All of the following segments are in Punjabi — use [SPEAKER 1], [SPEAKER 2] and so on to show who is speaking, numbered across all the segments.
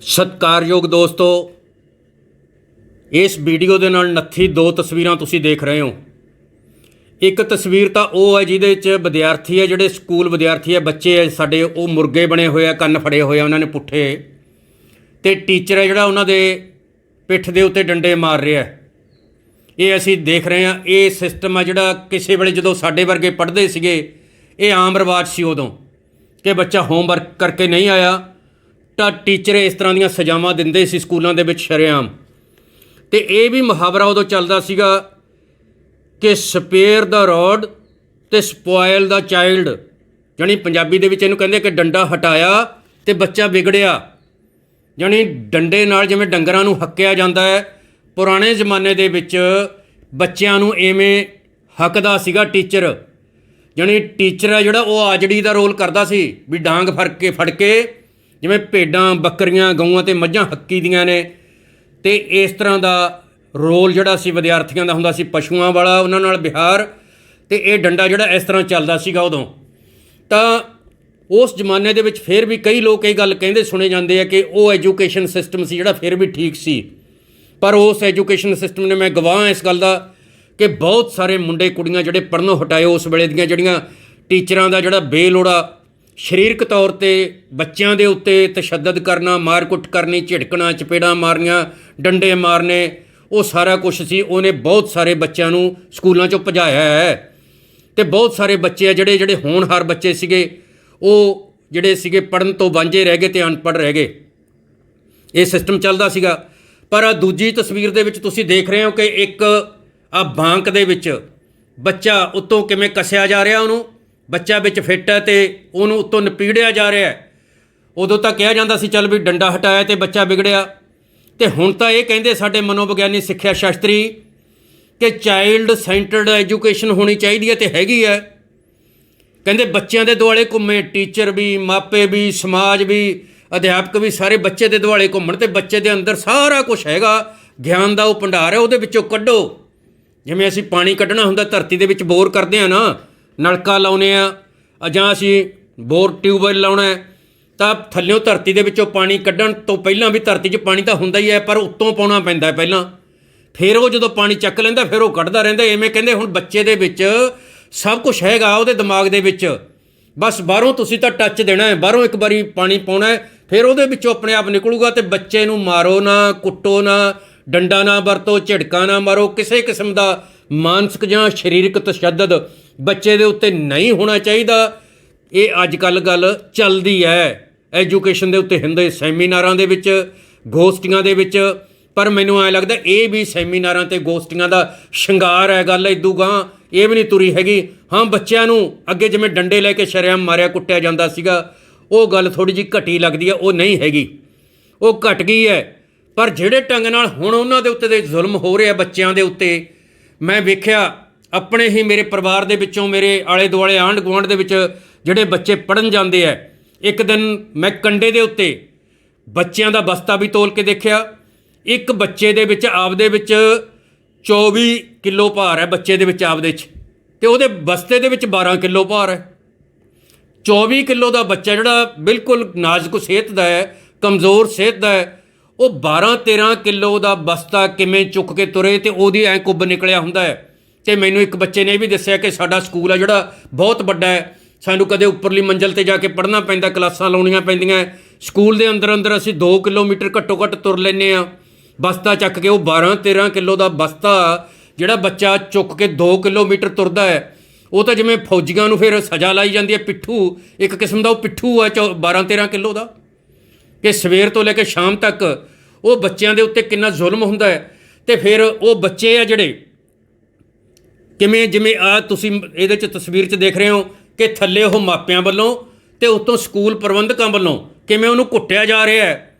[SPEAKER 1] ਸਤਿਕਾਰਯੋਗ ਦੋਸਤੋ, ਇਸ ਵੀਡੀਓ ਦੇ ਨਾਲ ਨੱਥੀ ਦੋ ਤਸਵੀਰਾਂ ਤੁਸੀਂ ਦੇਖ ਰਹੇ ਹੋ। ਇੱਕ ਤਸਵੀਰ ਤਾਂ ਉਹ ਹੈ ਜਿਹਦੇ ਵਿੱਚ ਵਿਦਿਆਰਥੀ ਹੈ, ਜਿਹੜੇ ਸਕੂਲ ਵਿਦਿਆਰਥੀ ਹੈ, ਬੱਚੇ ਹੈ, ਸਾਡੇ ਉਹ ਮੁਰਗੇ ਬਣੇ ਹੋਏ ਆ, ਕੰਨ ਫੜੇ ਹੋਏ ਆ, ਉਹਨਾਂ ਨੇ ਪੁੱਠੇ। ਤੇ ਟੀਚਰ ਹੈ ਜਿਹੜਾ ਉਹਨਾਂ ਦੇ ਪਿੱਠ ਦੇ ਉੱਤੇ ਡੰਡੇ ਮਾਰ ਰਿਹਾ ਇਹ ਅਸੀਂ ਦੇਖ ਰਹੇ ਹਾਂ, ਇਹ ਸਿਸਟਮ ਹੈ ਜਿਹੜਾ ਕਿਸੇ ਵੇਲੇ ਜਦੋਂ ਸਾਡੇ ਵਰਗੇ ਪੜ੍ਹਦੇ ਸੀਗੇ, ਇਹ ਆਮ ਰਿਵਾਜ ਸੀ ਉਦੋਂ ਕਿ ਬੱਚਾ ਹੋਮਵਰਕ ਕਰਕੇ ਨਹੀਂ ਆਇਆ। ਤਾਂ ਟੀਚਰ ਇਸ ਤਰ੍ਹਾਂ ਦੀਆਂ ਸਜ਼ਾਵਾਂ ਦਿੰਦੇ ਸੀ ਸਕੂਲਾਂ ਦੇ ਵਿੱਚ ਸ਼ਰੇਆਮ। ਤੇ ਇਹ ਵੀ ਮੁਹਾਵਰਾ ਉਦੋਂ ਚੱਲਦਾ ਸੀਗਾ ਕਿ ਸਪੇਅਰ ਦਾ ਰੋਡ ਤੇ ਸਪੋਇਲ ਦਾ ਚਾਈਲਡ, ਜਾਣੀ ਪੰਜਾਬੀ ਦੇ ਵਿੱਚ ਇਹਨੂੰ ਕਹਿੰਦੇ ਕਿ ਡੰਡਾ ਹਟਾਇਆ ਤੇ ਬੱਚਾ ਵਿਗੜਿਆ। ਜਾਣੀ ਡੰਡੇ ਨਾਲ ਜਿਵੇਂ ਡੰਗਰਾਂ ਨੂੰ ਹੱਕਿਆ ਜਾਂਦਾ ਹੈ, ਪੁਰਾਣੇ ਜ਼ਮਾਨੇ ਦੇ ਵਿੱਚ ਬੱਚਿਆਂ ਨੂੰ ਐਵੇਂ ਹੱਕਦਾ ਸੀਗਾ ਟੀਚਰ। ਜਾਣੀ ਟੀਚਰ ਹੈ ਜਿਹੜਾ ਉਹ ਆਜੜੀ ਦਾ ਰੋਲ ਕਰਦਾ ਸੀ, ਵੀ ਡਾਂਗ ਫੜ ਕੇ ਫੜ ਕੇ ਜਿਵੇਂ ਭੇਡਾਂ, ਬੱਕਰੀਆਂ, ਗਊਆਂ ਤੇ ਮੱਝਾਂ ਹੱਕੀ ਦੀਆਂ ਨੇ, ਤੇ ਇਸ ਤਰ੍ਹਾਂ ਦਾ ਰੋਲ ਜਿਹੜਾ ਸੀ ਵਿਦਿਆਰਥੀਆਂ ਦਾ ਹੁੰਦਾ ਸੀ ਪਸ਼ੂਆਂ ਵਾਲਾ, ਉਹਨਾਂ ਨਾਲ ਵਿਹਾਰ, ਤੇ ਇਹ ਡੰਡਾ ਜਿਹੜਾ ਇਸ ਤਰ੍ਹਾਂ ਚੱਲਦਾ ਸੀਗਾ ਉਦੋਂ। ਤਾਂ ਉਸ ਜ਼ਮਾਨੇ ਦੇ ਵਿੱਚ ਫਿਰ ਵੀ ਕਈ ਲੋਕ ਇਹ ਗੱਲ ਕਹਿੰਦੇ ਸੁਣੇ ਜਾਂਦੇ ਆ ਕਿ ਉਹ ਐਜੂਕੇਸ਼ਨ ਸਿਸਟਮ ਸੀ ਜਿਹੜਾ ਫਿਰ ਵੀ ਠੀਕ ਸੀ। ਪਰ ਉਸ ਐਜੂਕੇਸ਼ਨ ਸਿਸਟਮ ਨੇ ਮੈਂ ਗਵਾਹ ਇਸ ਗੱਲ ਦਾ ਕਿ ਬਹੁਤ ਸਾਰੇ ਮੁੰਡੇ ਕੁੜੀਆਂ ਜਿਹੜੇ ਪੜਨੋਂ ਹਟਾਏ ਉਸ ਵੇਲੇ ਦੀਆਂ ਜਿਹੜੀਆਂ ਟੀਚਰਾਂ ਦਾ ਜਿਹੜਾ ਬੇਲੋੜਾ ਸਰੀਰਕ ਤੌਰ ਤੇ ਬੱਚਿਆਂ ਦੇ ਉੱਤੇ ਤਸ਼ੱਦਦ ਕਰਨਾ ਮਾਰਕੁੱਟ ਕਰਨੀ, ਝਿੜਕਣਾ, ਚਪੇੜਾਂ ਮਾਰਨੀਆਂ, ਡੰਡੇ ਮਾਰਨੇ, ਉਹ ਸਾਰਾ ਕੁਝ ਸੀ। ਉਹਨੇ ਬਹੁਤ ਸਾਰੇ ਬੱਚਿਆਂ ਨੂੰ ਸਕੂਲਾਂ ਚੋਂ ਭਜਾਇਆ ਹੈ। ਤੇ ਬਹੁਤ ਸਾਰੇ ਬੱਚੇ ਆ ਜਿਹੜੇ ਜਿਹੜੇ ਹੋਣਹਾਰ ਬੱਚੇ ਸੀਗੇ, ਉਹ ਜਿਹੜੇ ਸੀਗੇ ਪੜਨ ਤੋਂ ਵਾਂਝੇ ਰਹਿ ਗਏ ਤੇ ਅਨਪੜ੍ਹ ਰਹਿ ਗਏ। ਇਹ ਸਿਸਟਮ ਚੱਲਦਾ ਸੀਗਾ। ਪਰ ਆਹ ਦੂਜੀ ਤਸਵੀਰ ਦੇ ਵਿੱਚ ਤੁਸੀਂ ਦੇਖ ਰਹੇ ਹੋ ਕਿ ਇੱਕ ਆ ਬਾਂਕ ਦੇ ਵਿੱਚ ਬੱਚਾ ਉੱਤੋਂ ਕਿਵੇਂ ਕੱਸਿਆ ਜਾ ਰਿਹਾ ਉਹਨੂੰ ਬੱਚਾ ਵਿੱਚ ਫਿੱਟ ਹੈ ਤੇ ਉਹਨੂੰ ਉੱਤੋਂ ਨਪੀੜਿਆ ਜਾ ਰਿਹਾ ਹੈ। ਉਦੋਂ ਤਾਂ ਕਿਹਾ ਜਾਂਦਾ ਸੀ, ਚੱਲ ਵੀ ਡੰਡਾ ਹਟਾਇਆ ਤੇ ਬੱਚਾ ਵਿਗੜਿਆ। ਤੇ ਹੁਣ ਤਾਂ ਇਹ ਕਹਿੰਦੇ ਸਾਡੇ ਮਨੋਵਿਗਿਆਨੀ ਸਿੱਖਿਆ ਸ਼ਾਸਤਰੀ ਕਿ ਚਾਈਲਡ ਸੈਂਟਰਡ ਐਜੂਕੇਸ਼ਨ ਹੋਣੀ ਚਾਹੀਦੀ ਹੈ ਤੇ ਹੈਗੀ ਹੈ। ਕਹਿੰਦੇ ਬੱਚਿਆਂ ਦੇ ਦੁਆਲੇ ਘੁੰਮੇ ਟੀਚਰ ਵੀ, ਮਾਪੇ ਵੀ, ਸਮਾਜ ਵੀ, ਅਧਿਆਪਕ ਵੀ, ਸਾਰੇ ਬੱਚੇ ਦੇ ਦੁਆਲੇ ਘੁੰਮਣ ਤੇ ਬੱਚੇ ਦੇ ਅੰਦਰ ਸਾਰਾ ਕੁਝ ਹੈਗਾ। ਗਿਆਨ ਦਾ ਉਹ ਭੰਡਾਰ ਹੈ, ਉਹਦੇ ਵਿੱਚੋਂ ਕੱਢੋ। ਜਿਵੇਂ ਅਸੀਂ ਪਾਣੀ ਕੱਢਣਾ ਹੁੰਦਾ, ਧਰਤੀ ਦੇ ਵਿੱਚ ਬੋਰ ਕਰਦੇ ਆ ਨਾ ਨਲਕਾ ਲਾਉਨੇ ਆ ਜਾਂ ਅਸੀਂ ਬੋਰ ਟਿਊਬਵੈਲ ਲਾਉਣਾ ਤਾਂ ਥੱਲਿਓਂ ਧਰਤੀ ਦੇ ਵਿੱਚੋਂ ਪਾਣੀ ਕੱਢਣ ਤੋਂ ਪਹਿਲਾਂ ਵੀ ਧਰਤੀ 'ਚ ਪਾਣੀ ਤਾਂ ਹੁੰਦਾ ਹੀ ਹੈ, ਪਰ ਉੱਤੋਂ ਪਾਉਣਾ ਪੈਂਦਾ ਪਹਿਲਾਂ। ਫਿਰ ਉਹ ਜਦੋਂ ਪਾਣੀ ਚੱਕ ਲੈਂਦਾ, ਫਿਰ ਉਹ ਕੱਢਦਾ ਰਹਿੰਦਾ, ਐਵੇਂ ਕਹਿੰਦੇ ਹੁਣ ਬੱਚੇ ਦੇ ਵਿੱਚ ਸਭ ਕੁਝ ਹੈਗਾ ਉਹਦੇ ਦਿਮਾਗ ਦੇ ਵਿੱਚ। ਬਸ ਬਾਹਰੋਂ ਤੁਸੀਂ ਤਾਂ ਟੱਚ ਦੇਣਾ ਹੈ, ਬਾਹਰੋਂ ਇੱਕ ਵਾਰੀ ਪਾਣੀ ਪਾਉਣਾ ਹੈ, ਫਿਰ ਉਹਦੇ ਵਿੱਚੋਂ ਆਪਣੇ ਆਪ ਨਿਕਲੂਗਾ ਤੇ ਬੱਚੇ ਨੂੰ ਮਾਰੋ ਨਾ, ਕੁੱਟੋ ਨਾ, ਡੰਡਾ ਨਾ ਵਰਤੋ, ਝਿੜਕਾ ਨਾ ਮਾਰੋ, ਕਿਸੇ ਕਿਸਮ ਦਾ ਮਾਨਸਿਕ ਜਾਂ ਸਰੀਰਕ ਤਸ਼ੱਦਦ ਬੱਚੇ ਦੇ ਉੱਤੇ ਨਹੀਂ ਹੋਣਾ ਚਾਹੀਦਾ। ਇਹ ਅੱਜ ਕੱਲ ਗੱਲ ਚੱਲਦੀ ਹੈ। ਐਜੂਕੇਸ਼ਨ ਦੇ ਉੱਤੇ ਹੁੰਦੇ ਸੈਮੀਨਾਰਾਂ ਦੇ ਵਿੱਚ, ਗੋਸਟੀਆਂ ਦੇ ਵਿੱਚ। ਪਰ ਮੈਨੂੰ ਐ ਲੱਗਦਾ ਇਹ ਵੀ ਸੈਮੀਨਾਰਾਂ ਤੇ ਗੋਸਟੀਆਂ ਦਾ ਸ਼ਿੰਗਾਰ ਹੈ ਗੱਲ ਇਦੂ ਗਾਂ। ਇਹ ਵੀ ਨਹੀਂ ਤੁਰੀ ਹੈਗੀ। ਹਾਂ, ਬੱਚਿਆਂ ਨੂੰ ਅੱਗੇ ਜਿਵੇਂ ਡੰਡੇ ਲੈ ਕੇ ਸ਼ਰੇਆਮ ਮਾਰਿਆ, ਕੁੱਟਿਆ ਜਾਂਦਾ ਸੀਗਾ, ਉਹ ਗੱਲ ਥੋੜੀ ਜਿਹੀ ਘਟੀ ਲੱਗਦੀ ਹੈ, ਉਹ ਨਹੀਂ ਹੈਗੀ। ਉਹ ਘਟ ਗਈ ਹੈ। ਪਰ ਜਿਹੜੇ ਢੰਗ ਨਾਲ ਹੁਣ ਉਹਨਾਂ ਦੇ ਉੱਤੇ ਦੇ ਜ਼ੁਲਮ ਹੋ ਰਿਹਾ ਬੱਚਿਆਂ ਦੇ ਉੱਤੇ, ਮੈਂ ਵੇਖਿਆ ਆਪਣੇ ਹੀ ਮੇਰੇ ਪਰਿਵਾਰ ਦੇ ਵਿੱਚੋਂ ਮੇਰੇ ਆਲੇ ਦੁਆਲੇ ਆਂਢ ਗੁਆਂਢ ਦੇ ਵਿੱਚ ਜਿਹੜੇ ਬੱਚੇ ਪੜਨ ਜਾਂਦੇ ਆ ਇੱਕ ਦਿਨ ਮੈਂ ਕੰਡੇ ਦੇ ਉੱਤੇ ਬੱਚਿਆਂ ਦਾ ਬਸਤਾ ਵੀ ਤੋਲ ਕੇ ਦੇਖਿਆ। ਇੱਕ ਬੱਚੇ ਦੇ ਵਿੱਚ, ਆਪਦੇ ਵਿੱਚ 24 ਕਿਲੋ ਭਾਰ ਹੈ ਬੱਚੇ ਦੇ ਵਿੱਚ ਆਪਦੇ 'ਚ। ਤੇ ਉਹਦੇ ਬਸਤੇ ਦੇ ਵਿੱਚ 12 ਕਿਲੋ ਭਾਰ ਹੈ 24 ਕਿਲੋ ਦਾ ਬੱਚਾ ਜਿਹੜਾ ਬਿਲਕੁਲ ਨਾਜ਼ੁਕ ਸਿਹਤ ਦਾ ਹੈ ਕਮਜ਼ੋਰ ਸਿਹਤ ਦਾ ਹੈ ਉਹ 12 13 ਕਿਲੋ ਦਾ ਬਸਤਾ ਕਿਵੇਂ ਚੁੱਕ ਕੇ ਤੁਰੇ ਤੇ ਉਹਦੀ ਐ ਕੁੱਬ ਨਿਕਲਿਆ ਹੁੰਦਾ ਹੈ ਤੇ ਮੈਨੂੰ ਇੱਕ ਬੱਚੇ ਨੇ ਇਹ ਵੀ ਦੱਸਿਆ ਕਿ ਸਾਡਾ ਸਕੂਲ ਆ ਜਿਹੜਾ ਬਹੁਤ ਵੱਡਾ ਹੈ। ਸਾਨੂੰ ਕਦੇ ਉੱਪਰਲੀ ਮੰਜ਼ਲ ਤੇ ਜਾ ਕੇ ਪੜ੍ਹਨਾ ਪੈਂਦਾ, ਕਲਾਸਾਂ ਲਾਉਣੀਆਂ ਪੈਂਦੀਆਂ। ਸਕੂਲ ਦੇ ਅੰਦਰ ਅੰਦਰ ਅਸੀਂ 2 ਕਿਲੋਮੀਟਰ ਘੱਟੋ ਘੱਟ ਤੁਰ ਲੈਨੇ ਆ ਬਸਤਾ ਚੱਕ ਕੇ ਉਹ 12 13 ਕਿਲੋ ਦਾ ਬਸਤਾ ਜਿਹੜਾ ਬੱਚਾ ਚੁੱਕ ਕੇ 2 ਕਿਲੋਮੀਟਰ ਤੁਰਦਾ ਹੈ। ਉਹ ਤਾਂ ਜਿਵੇਂ ਫੌਜੀਆਂ ਨੂੰ ਫਿਰ ਸਜ਼ਾ ਲਾਈ ਜਾਂਦੀ ਹੈ, ਪਿੱਠੂ, ਇੱਕ ਕਿਸਮ ਦਾ ਉਹ ਪਿੱਠੂ ਹੈ 12 13 ਕਿਲੋ ਦਾ। ਕਿ ਸਵੇਰ ਤੋਂ ਲੈ ਕੇ ਸ਼ਾਮ ਤੱਕ ਉਹ ਬੱਚਿਆਂ ਦੇ ਉੱਤੇ ਕਿੰਨਾ ਜ਼ੁਲਮ ਹੁੰਦਾ ਹੈ। ਤੇ ਫਿਰ ਉਹ ਬੱਚੇ ਆ ਜਿਹੜੇ ਕਿਵੇਂ ਜਿਵੇਂ ਆ ਤੁਸੀਂ ਇਹਦੇ ਚ ਤਸਵੀਰ ਚ ਦੇਖ ਰਹੇ ਹੋ ਕਿ ਥੱਲੇ ਉਹ ਮਾਪਿਆਂ ਵੱਲੋਂ ਤੇ ਉੱਤੋਂ ਸਕੂਲ ਪ੍ਰਬੰਧਕਾਂ ਵੱਲੋਂ ਕਿਵੇਂ ਉਹਨੂੰ ਘੁੱਟਿਆ ਜਾ ਰਿਹਾ ਹੈ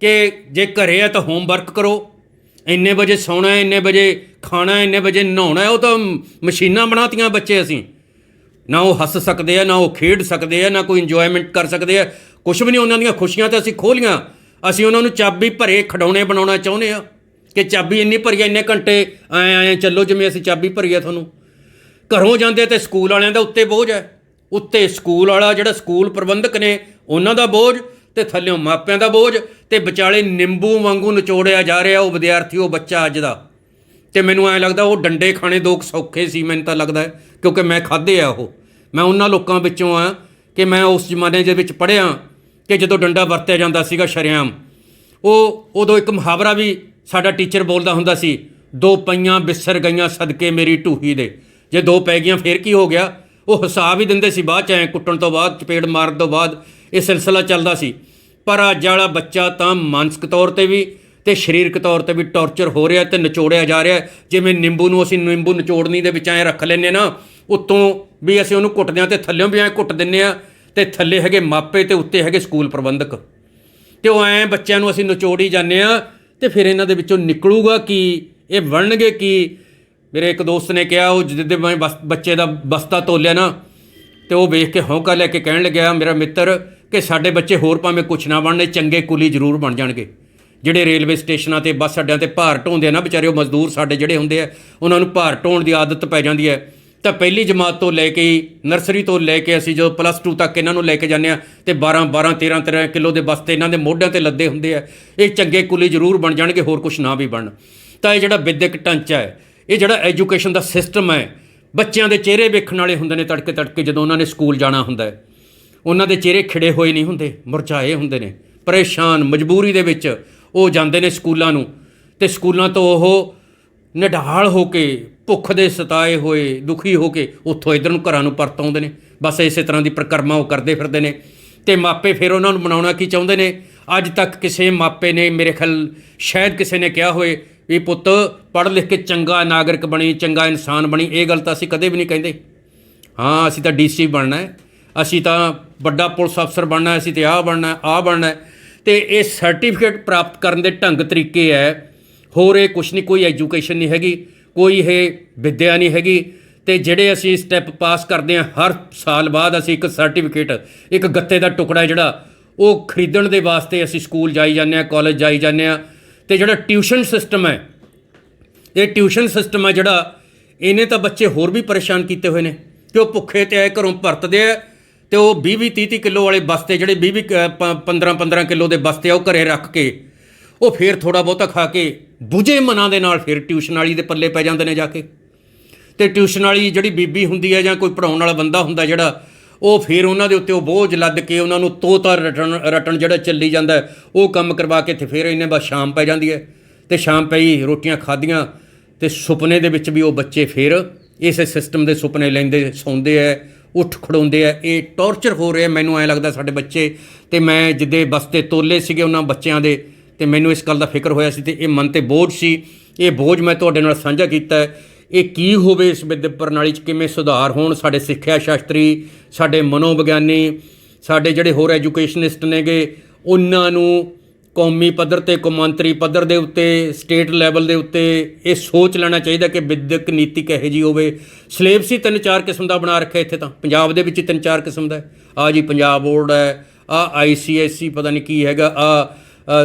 [SPEAKER 1] ਕਿ ਜੇ ਘਰੇ ਆ ਤਾਂ ਹੋਮਵਰਕ ਕਰੋ, ਇੰਨੇ ਵਜੇ ਸੌਣਾ ਹੈ, ਇੰਨੇ ਵਜੇ ਖਾਣਾ ਹੈ, ਇੰਨੇ ਵਜੇ ਨਹਾਉਣਾ ਉਹ ਤਾਂ ਮਸ਼ੀਨਾਂ ਬਣਾਤੀਆਂ ਬੱਚੇ ਅਸੀਂ। ਨਾ ਉਹ ਹੱਸ ਸਕਦੇ ਆ, ਨਾ ਉਹ ਖੇਡ ਸਕਦੇ ਆ, ਨਾ ਕੋਈ ਇੰਜੋਇਮੈਂਟ ਕਰ ਸਕਦੇ ਆ। ਕੁਝ ਵੀ ਨਹੀਂ, ਉਹਨਾਂ ਦੀਆਂ ਖੁਸ਼ੀਆਂ ਤਾਂ ਅਸੀਂ ਖੋਲੀਆਂ ਅਸੀਂ ਉਹਨਾਂ ਨੂੰ ਚਾਬੀ ਭਰੇ ਖਡਾਉਣੇ ਬਣਾਉਣਾ ਚਾਹੁੰਦੇ ਆ ਕਿ ਚਾਬੀ ਇੰਨੀ ਭਰੀ ਆ, ਇੰਨੇ ਘੰਟੇ ਐ ਐ ਚੱਲੋ ਜਿਵੇਂ ਅਸੀਂ ਚਾਬੀ ਭਰੀ ਆ ਤੁਹਾਨੂੰ। ਘਰੋਂ ਜਾਂਦੇ ਤੇ ਸਕੂਲ ਵਾਲਿਆਂ ਦਾ ਉੱਤੇ ਬੋਝ ਹੈ। ਉੱਤੇ ਸਕੂਲ ਵਾਲਾ ਜਿਹੜਾ ਸਕੂਲ ਪ੍ਰਬੰਧਕ ਨੇ, ਉਹਨਾਂ ਦਾ ਬੋਝ ਤੇ ਥੱਲਿਓਂ ਮਾਪਿਆਂ ਦਾ ਬੋਝ ਤੇ ਵਿਚਾਲੇ ਨਿੰਬੂ ਵਾਂਗੂ ਨਿਚੋੜਿਆ ਜਾ ਰਿਹਾ ਉਹ ਵਿਦਿਆਰਥੀ, ਉਹ ਬੱਚਾ ਅੱਜ ਦਾ। ਤੇ ਮੈਨੂੰ ਐਂ ਲੱਗਦਾ ਉਹ ਡੰਡੇ ਖਾਣੇ ਦੋ ਕੁ ਸੌਖੇ ਸੀ, ਮੈਨੂੰ ਤਾਂ ਲੱਗਦਾ, ਕਿਉਂਕਿ ਮੈਂ ਖਾਦੇ ਆ ਉਹ। ਮੈਂ ਉਹਨਾਂ ਲੋਕਾਂ ਵਿੱਚੋਂ ਆ ਕਿ ਮੈਂ ਉਸ ਜ਼ਮਾਨੇ ਦੇ ਵਿੱਚ ਪੜ੍ਹਿਆ ਕਿ ਜਦੋਂ ਡੰਡਾ ਵਰਤਿਆ ਜਾਂਦਾ ਸੀਗਾ ਸ਼ਰੇਆਮ, ਉਹ ਉਦੋਂ ਇੱਕ ਮੁਹਾਵਰਾ ਵੀ ਸਾਡਾ ਟੀਚਰ ਬੋਲਦਾ ਹੁੰਦਾ ਸੀ, ਦੋ ਪਈਆਂ ਬਿਸਰ ਗਈਆਂ ਸਦਕੇ ਮੇਰੀ ਢੂਹੀ ਦੇ। ਜੇ ਦੋ ਪੈ ਗਈਆਂ, ਫੇਰ ਕੀ ਹੋ ਗਿਆ? ਉਹ ਹਿਸਾਬ ਹੀ ਦਿੰਦੇ ਸੀ ਬਾਅਦ ਚ, ਐ ਕੁੱਟਣ ਤੋਂ ਬਾਅਦ, ਚਪੇੜ ਮਾਰਨ ਤੋਂ ਬਾਅਦ ਇਹ ਸਿਲਸਿਲਾ ਚੱਲਦਾ ਸੀ। ਪਰ ਅੱਜ ਵਾਲਾ ਬੱਚਾ ਤਾਂ ਮਾਨਸਿਕ ਤੌਰ ਤੇ ਵੀ ਤੇ ਸਰੀਰਕ ਤੌਰ ਤੇ ਵੀ ਟੌਰਚਰ ਹੋ ਰਿਹਾ ਤੇ ਨਿਚੋੜਿਆ ਜਾ ਰਿਹਾ। ਜਿਵੇਂ ਨਿੰਬੂ ਨੂੰ ਅਸੀਂ ਨਿੰਬੂ ਨਿਚੋੜਨੀ ਦੇ ਵਿੱਚ ਐ ਰੱਖ ਲੈਨੇ ਨਾ, ਉੱਤੋਂ ਵੀ ਅਸੀਂ ਉਹਨੂੰ ਕੁੱਟਦੇ ਆ ਤੇ ਥੱਲਿਓਂ ਵੀ ਐ ਕੁੱਟ ਦਿੰਨੇ ਆ ਤੇ ਥੱਲੇ ਹੈਗੇ ਮਾਪੇ ਤੇ ਉੱਤੇ ਹੈਗੇ ਸਕੂਲ ਪ੍ਰਬੰਧਕ। ਤੇ ਉਹ ਐ ਬੱਚਿਆਂ ਨੂੰ ਅਸੀਂ ਨਿਚੋੜੀ ਜਾਂਦੇ ਆ ਤੇ ਫਿਰ ਇਹਨਾਂ ਦੇ ਵਿੱਚੋਂ ਨਿਕਲੂਗਾ ਕੀ? ਇਹ ਬਣਨਗੇ ਕੀ? ਮੇਰੇ ਇੱਕ ਦੋਸਤ ਨੇ ਕਿਹਾ, ਉਹ ਜਿੱਦੇ ਮੈਂ ਬਸ- ਬੱਚੇ ਦਾ ਬਸਤਾ ਤੋਲਿਆ ਨਾ, ਤੇ ਉਹ ਵੇਖ ਕੇ ਹੌਂਕਾ ਲੈ ਕੇ ਕਹਿਣ ਲੱਗਿਆ, ਮੇਰਾ ਮਿੱਤਰ, ਕਿ ਸਾਡੇ ਬੱਚੇ ਹੋਰ ਭਾਵੇਂ ਕੁਛ ਨਾ ਬਣਨੇ, ਚੰਗੇ ਕੁਲੀ ਜ਼ਰੂਰ ਬਣ ਜਾਣਗੇ। ਜਿਹੜੇ ਰੇਲਵੇ ਸਟੇਸ਼ਨਾਂ ਤੇ, ਬੱਸ ਅੱਡਿਆਂ ਤੇ ਭਾਰ ਢੋਂਦੇ ਆ ਨਾ ਵਿਚਾਰੇ, ਉਹ ਮਜ਼ਦੂਰ ਸਾਡੇ ਜਿਹੜੇ ਹੁੰਦੇ ਆ, ਉਹਨਾਂ ਨੂੰ ਭਾਰ ਢੋਣ ਦੀ ਆਦਤ ਪੈ ਜਾਂਦੀ ਹੈ। ਤਾਂ ਪਹਿਲੀ ਜਮਾਤ ਤੋਂ ਲੈ ਕੇ ਹੀ, ਨਰਸਰੀ ਤੋਂ ਲੈ ਕੇ ਅਸੀਂ ਜਦੋਂ ਪਲੱਸ 2 ਤੱਕ ਇਹਨਾਂ ਨੂੰ ਲੈ ਕੇ ਜਾਂਦੇ ਆ ਤੇ 12 12 13 13 ਕਿਲੋ ਦੇ ਬਸਤੇ ਇਹਨਾਂ ਦੇ ਮੋਢਿਆਂ ਤੇ ਲੱਦੇ ਹੁੰਦੇ ਆ। ਇਹ ਚੰਗੇ ਕੁਲੀ ਜ਼ਰੂਰ ਬਣ ਜਾਣਗੇ, ਹੋਰ ਕੁਝ ਨਾ ਵੀ ਬਣ। ਤਾਂ ਇਹ ਜਿਹੜਾ ਵਿਦਿਅਕ ਢਾਂਚਾ ਹੈ, ਇਹ ਜਿਹੜਾ ਐਜੂਕੇਸ਼ਨ ਦਾ ਸਿਸਟਮ ਹੈ, ਬੱਚਿਆਂ ਦੇ ਚਿਹਰੇ ਵੇਖਣ ਵਾਲੇ ਹੁੰਦੇ ਨੇ ਤੜਕੇ ਤੜਕੇ ਜਦੋਂ ਉਹਨਾਂ ਨੇ ਸਕੂਲ ਜਾਣਾ ਹੁੰਦਾ ਹੈ। ਉਹਨਾਂ ਦੇ ਚਿਹਰੇ ਖਿੜੇ ਹੋਏ ਨਹੀਂ ਹੁੰਦੇ, ਮੁਰਝਾਏ ਹੁੰਦੇ ਨੇ, ਪਰੇਸ਼ਾਨ, ਮਜਬੂਰੀ ਦੇ ਵਿੱਚ ਉਹ ਜਾਂਦੇ ਨੇ ਸਕੂਲਾਂ ਨੂੰ। ਤੇ ਸਕੂਲਾਂ ਤੋਂ ਉਹ ਨਿਢਾਲ ਹੋ ਕੇ, ਭੁੱਖ ਦੇ ਸਤਾਏ ਹੋਏ, ਦੁਖੀ ਹੋ ਕੇ ਉੱਥੋਂ ਇਧਰ ਨੂੰ ਘਰਾਂ ਨੂੰ ਪਰਤ ਆਉਂਦੇ ਨੇ। ਬਸ ਇਸੇ ਤਰ੍ਹਾਂ ਦੀ ਪ੍ਰਕਰਮਾ ਉਹ ਕਰਦੇ ਫਿਰਦੇ ਨੇ। ਤੇ ਮਾਪੇ ਫਿਰ ਉਹਨਾਂ ਨੂੰ ਬਣਾਉਣਾ ਕੀ ਚਾਹੁੰਦੇ ਨੇ? ਅੱਜ ਤੱਕ ਕਿਸੇ ਮਾਪੇ ਨੇ, ਮੇਰੇ ਖਿਆਲ ਸ਼ਾਇਦ ਕਿਸੇ ਨੇ ਕਿਹਾ ਹੋਏ ਵੀ ਪੁੱਤ, ਪੜ੍ਹ ਲਿਖ ਕੇ ਚੰਗਾ ਨਾਗਰਿਕ ਬਣੀ, ਚੰਗਾ ਇਨਸਾਨ ਬਣੀ, ਇਹ ਗੱਲ ਤਾਂ ਅਸੀਂ ਕਦੇ ਵੀ ਨਹੀਂ ਕਹਿੰਦੇ। ਹਾਂ, ਅਸੀਂ ਤਾਂ ਡੀਸੀ ਬਣਨਾ ਹੈ। ਅਸੀਂ ਤਾਂ ਵੱਡਾ ਪੁਲਿਸ ਅਫਸਰ ਬਣਨਾ ਅਸੀਂ ਤੇ ਆਹ ਬਣਨਾ ਆਹ ਬਣਨਾ ਹੈ। ਤੇ ਇਹ ਸਰਟੀਫਿਕੇਟ ਪ੍ਰਾਪਤ ਕਰਨ ਦੇ ਢੰਗ ਤਰੀਕੇ ਹੈ ਹੋਰ ਇਹ ਕੁਛ ਨਹੀਂ, ਕੋਈ ਐਜੂਕੇਸ਼ਨ ਨਹੀਂ ਹੈਗੀ, ਕੋਈ ਇਹ ਵਿਦਿਆ ਨਹੀਂ ਹੈਗੀ ਤੇ ਜਿਹੜੇ ਅਸੀਂ ਸਟੈਪ ਪਾਸ ਕਰਦੇ ਹਾਂ, ਹਰ ਸਾਲ ਬਾਅਦ ਅਸੀਂ ਇੱਕ ਸਰਟੀਫਿਕੇਟ ਇੱਕ ਗੱਤੇ ਦਾ ਟੁਕੜਾ ਜਿਹੜਾ ਉਹ ਖਰੀਦਣ ਦੇ ਵਾਸਤੇ ਅਸੀਂ ਸਕੂਲ ਜਾਈ ਜਾਂਦੇ ਹਾਂ ਕਾਲਜ ਜਾਈ ਜਾਂਦੇ ਹਾਂ ਤੇ ਜਿਹੜਾ ਟਿਊਸ਼ਨ ਸਿਸਟਮ ਹੈ, ਇਹ ਟਿਊਸ਼ਨ ਸਿਸਟਮ ਹੈ ਜਿਹੜਾ ਇਹਨੇ ਤਾਂ ਬੱਚੇ ਹੋਰ ਵੀ ਪਰੇਸ਼ਾਨ ਕੀਤੇ ਹੋਏ ਨੇ ਕਿ ਉਹ ਭੁੱਖੇ ਤੇ ਆਏ, ਘਰੋਂ ਭਰਤਦੇ ਆ ਤੇ ਉਹ 20 20 30 30 ਕਿਲੋ ਵਾਲੇ ਬਸਤੇ ਜਿਹੜੇ 20 20 15 15 ਕਿਲੋ ਦੇ ਬਸਤੇ ਆ, ਉਹ ਘਰੇ ਰੱਖ ਕੇ ਉਹ ਫੇਰ ਥੋੜਾ ਬਹੁਤਾ ਖਾ ਕੇ ਬੁਝੇ ਮਨਾਂ ਦੇ ਨਾਲ ਫਿਰ ਟਿਊਸ਼ਨ ਵਾਲੀ ਦੇ ਪੱਲੇ ਪੈ ਜਾਂਦੇ ਨੇ ਜਾ ਕੇ। ਤੇ ਟਿਊਸ਼ਨ ਵਾਲੀ ਜਿਹੜੀ ਬੀਬੀ ਹੁੰਦੀ ਹੈ ਜਾਂ ਕੋਈ ਪੜਾਉਣ ਵਾਲਾ ਬੰਦਾ ਹੁੰਦਾ ਜਿਹੜਾ, ਉਹ ਫਿਰ ਉਹਨਾਂ ਦੇ ਉੱਤੇ ਉਹ ਬੋਝ ਲੱਦ ਕੇ ਉਹਨਾਂ ਨੂੰ ਤੋਤਾ ਰਟਣ ਰਟਣ ਜਿਹੜਾ ਚੱਲੀ ਜਾਂਦਾ, ਉਹ ਕੰਮ ਕਰਵਾ ਕੇ ਤੇ ਫਿਰ ਇਹਨੇ ਬਸ ਸ਼ਾਮ ਪੈ ਜਾਂਦੀ ਹੈ। ਤੇ ਸ਼ਾਮ ਪਈ, ਰੋਟੀਆਂ ਖਾਧੀਆਂ ਤੇ ਸੁਪਨੇ ਦੇ ਵਿੱਚ ਵੀ ਉਹ ਬੱਚੇ ਫਿਰ ਇਸੇ ਸਿਸਟਮ ਦੇ ਸੁਪਨੇ ਲੈਂਦੇ, ਸੌਂਦੇ ਐ ਉੱਠ ਖੜੋਂਦੇ ਐ ਇਹ ਟੌਰਚਰ ਹੋ ਰਿਹਾ, ਮੈਨੂੰ ਐ ਲੱਗਦਾ ਸਾਡੇ ਬੱਚੇ। ਤੇ ਮੈਂ ਜਿੱਦੇ ਬਸਤੇ ਤੋਲੇ ਸੀਗੇ ਉਹਨਾਂ ਬੱਚਿਆਂ ਦੇ ਤੇ ਮੈਨੂੰ ਇਸ ਗੱਲ ਦਾ ਫਿਕਰ ਹੋਇਆ ਸੀ ਤੇ ਇਹ ਮਨ ਤੇ ਬੋਝ ਸੀ। ਇਹ ਬੋਝ ਮੈਂ ਤੁਹਾਡੇ ਨਾਲ ਸਾਂਝਾ ਕੀਤਾ ਹੈ। ਇਹ ਕੀ ਹੋਵੇ ਇਸ ਵਿਦਿਅਕ ਪ੍ਰਣਾਲੀ 'ਚ? ਕਿਵੇਂ ਸੁਧਾਰ ਹੋਣ? ਸਾਡੇ ਸਿੱਖਿਆ ਸ਼ਾਸਤਰੀ, ਸਾਡੇ ਮਨੋਵਿਗਿਆਨੀ, ਸਾਡੇ ਜਿਹੜੇ ਹੋਰ ਐਜੂਕੇਸ਼ਨਿਸਟ ਨੇਗੇ, ਉਹਨਾਂ ਨੂੰ ਕੌਮੀ ਪੱਧਰ ਤੇ, ਕੌਮਾਂਤਰੀ ਪੱਧਰ ਦੇ ਉੱਤੇ, ਸਟੇਟ ਲੈਵਲ ਦੇ ਉੱਤੇ ਇਹ ਸੋਚ ਲੈਣਾ ਚਾਹੀਦਾ ਕਿ ਵਿਦਿਅਕ ਨੀਤੀ ਕਿਹੋ ਜੀ ਹੋਵੇ। ਸਿਲੇਬਸ ਹੀ ਤਿੰਨ ਚਾਰ ਕਿਸਮ ਦਾ ਬਣਾ ਰੱਖਿਆ ਇੱਥੇ ਤਾਂ। ਪੰਜਾਬ ਦੇ ਵਿੱਚ ਤਿੰਨ ਚਾਰ ਕਿਸਮ ਦਾ ਆ ਜੀ ਪੰਜਾਬ ਬੋਰਡ ਹੈ ਆ ਆਈਸੀਐਸਸੀ ਪਤਾ ਨਹੀਂ ਕੀ ਹੈਗਾ ਆ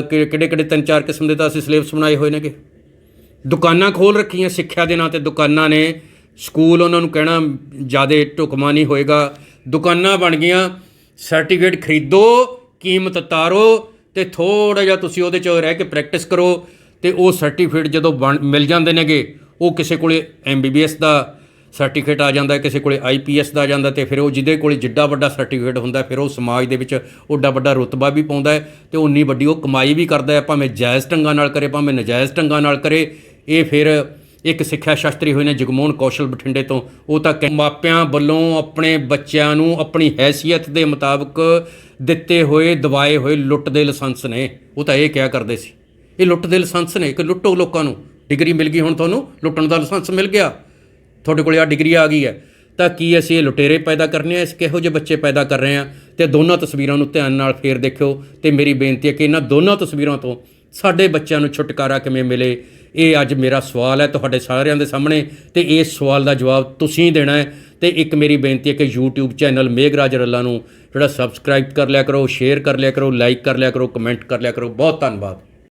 [SPEAKER 1] ਕਿਹੜੇ ਕਿਹੜੇ ਤਿੰਨ ਚਾਰ ਕਿਸਮ ਦੇ ਤਾਂ ਅਸੀਂ ਸਿਲੇਬਸ ਬਣਾਏ ਹੋਏ ਨੇਗੇ। ਦੁਕਾਨਾਂ ਖੋਲ ਰੱਖੀਆਂ ਸਿੱਖਿਆ ਦੇ ਨਾਂ ਤੇ ਦੁਕਾਨਾਂ ਨੇ। ਸਕੂਲ ਉਹਨਾਂ ਨੂੰ ਕਹਿਣਾ ਜਿਆਦੇ ਢੁਕਮਾ ਨਹੀਂ ਹੋਏਗਾ। ਦੁਕਾਨਾਂ ਬਣ ਗਈਆਂ। ਸਰਟੀਫਿਕੇਟ ਖਰੀਦੋ, ਕੀਮਤ ਤਾਰੋ ਤੇ ਥੋੜਾ ਜਿਹਾ ਤੁਸੀਂ ਉਹਦੇ 'ਚ ਰਹਿ ਕੇ ਪ੍ਰੈਕਟਿਸ ਕਰੋ ਤੇ ਉਹ ਸਰਟੀਫਿਕੇਟ ਜਦੋਂ ਬਣ- ਮਿਲ ਜਾਂਦੇ ਨੇਗੇ, ਉਹ ਕਿਸੇ ਕੋਲੇ ਐਮਬੀਬੀਐਸ ਦਾ ਸਰਟੀਫਿਕੇਟ ਆ ਜਾਂਦਾ ਹੈ, ਕਿਸੇ ਕੋਲੇ ਆਈਪੀਐਸ ਦਾ ਆ ਜਾਂਦਾ ਤੇ ਫਿਰ ਉਹ ਜਿਹਦੇ ਕੋਲੇ ਜਿੱਡਾ ਵੱਡਾ ਸਰਟੀਫਿਕੇਟ ਹੁੰਦਾ ਫਿਰ ਉਹ ਸਮਾਜ ਦੇ ਵਿੱਚ ਓਡਾ ਵੱਡਾ ਰੁਤਬਾ ਵੀ ਪਾਉਂਦਾ ਹੈ ਤੇ ਉਨੀ ਵੱਡੀ ਉਹ ਕਮਾਈ ਵੀ ਕਰਦਾ ਹੈ ਭਾਵੇਂ ਜਾਇਜ਼ ਢੰਗਾਂ ਨਾਲ ਕਰੇ ਭਾਵੇਂ ਨਜਾਇਜ਼ ਢੰਗਾਂ ਨਾਲ ਕਰੇ। ਇਹ ਫਿਰ ਇੱਕ ਸਿੱਖਿਆ ਸ਼ਾਸਤਰੀ ਹੋਏ ਨੇ ਜਗਮੋਹਨ ਕੌਸ਼ਲ ਬਠਿੰਡੇ ਤੋਂ। ਉਹ ਤਾਂ ਕਹਿ- ਮਾਪਿਆਂ ਵੱਲੋਂ ਆਪਣੇ ਬੱਚਿਆਂ ਨੂੰ ਆਪਣੀ ਹੈਸੀਅਤ ਦੇ ਮੁਤਾਬਕ ਦਿੱਤੇ ਹੋਏ ਦਵਾਏ ਹੋਏ ਲੁੱਟ ਦੇ ਲਾਇਸੈਂਸ ਨੇ। ਉਹ ਤਾਂ ਇਹ ਕਿਹਾ ਕਰਦੇ ਸੀ? ਇਹ ਲੁੱਟ ਦੇ ਲਾਇਸੈਂਸ ਨੇ ਕਿ ਲੁੱਟੋ ਲੋਕਾਂ ਨੂੰ। ਡਿਗਰੀ ਮਿਲ ਗਈ ਹੁਣ ਤੁਹਾਨੂੰ ਲੁੱਟਣ ਦਾ ਲਾਇਸੈਂਸ ਮਿਲ ਗਿਆ। ਤੁਹਾਡੇ ਕੋਲੇ ਆ ਡਿਗਰੀ ਆ ਗਈ ਹੈ। ਤਾਂ ਕੀ ਅਸੀਂ ਇਹ ਲੁਟੇਰੇ ਪੈਦਾ ਕਰਨੇ ਆ? ਇਸ ਕਿਹੋ ਜਿਹੇ ਬੱਚੇ ਪੈਦਾ ਕਰ ਰਹੇ ਆ? ਤੇ ਦੋਨਾਂ ਤਸਵੀਰਾਂ ਨੂੰ ਧਿਆਨ ਨਾਲ ਫੇਰ ਦੇਖਿਓ। ਤੇ ਮੇਰੀ ਬੇਨਤੀ ਹੈ ਕਿ ਇਹਨਾਂ ਦੋਨਾਂ ਤਸਵੀਰਾਂ ਤੋਂ ਸਾਡੇ ਬੱਚਿਆਂ ਨੂੰ ਛੁਟਕਾਰਾ ਕਿਵੇਂ ਮਿਲੇ? ਇਹ ਅੱਜ ਮੇਰਾ ਸਵਾਲ ਹੈ ਤੁਹਾਡੇ ਸਾਰਿਆਂ ਦੇ ਸਾਹਮਣੇ। ਤੇ ਇਸ ਸਵਾਲ ਦਾ ਜਵਾਬ ਤੁਸੀਂ ਦੇਣਾ ਹੈ। ਤੇ ਇੱਕ ਮੇਰੀ ਬੇਨਤੀ ਹੈ ਕਿ YouTube ਚੈਨਲ ਮੇਘਰਾਜ ਰੱਲਾ ਨੂੰ ਜਿਹੜਾ ਸਬਸਕ੍ਰਾਈਬ ਕਰ ਲਿਆ ਕਰੋ ਸ਼ੇਅਰ ਕਰ ਲਿਆ ਕਰੋ ਲਾਈਕ ਕਰ ਲਿਆ ਕਰੋ ਕਮੈਂਟ ਕਰ ਲਿਆ ਕਰੋ। ਬਹੁਤ ਧੰਨਵਾਦ।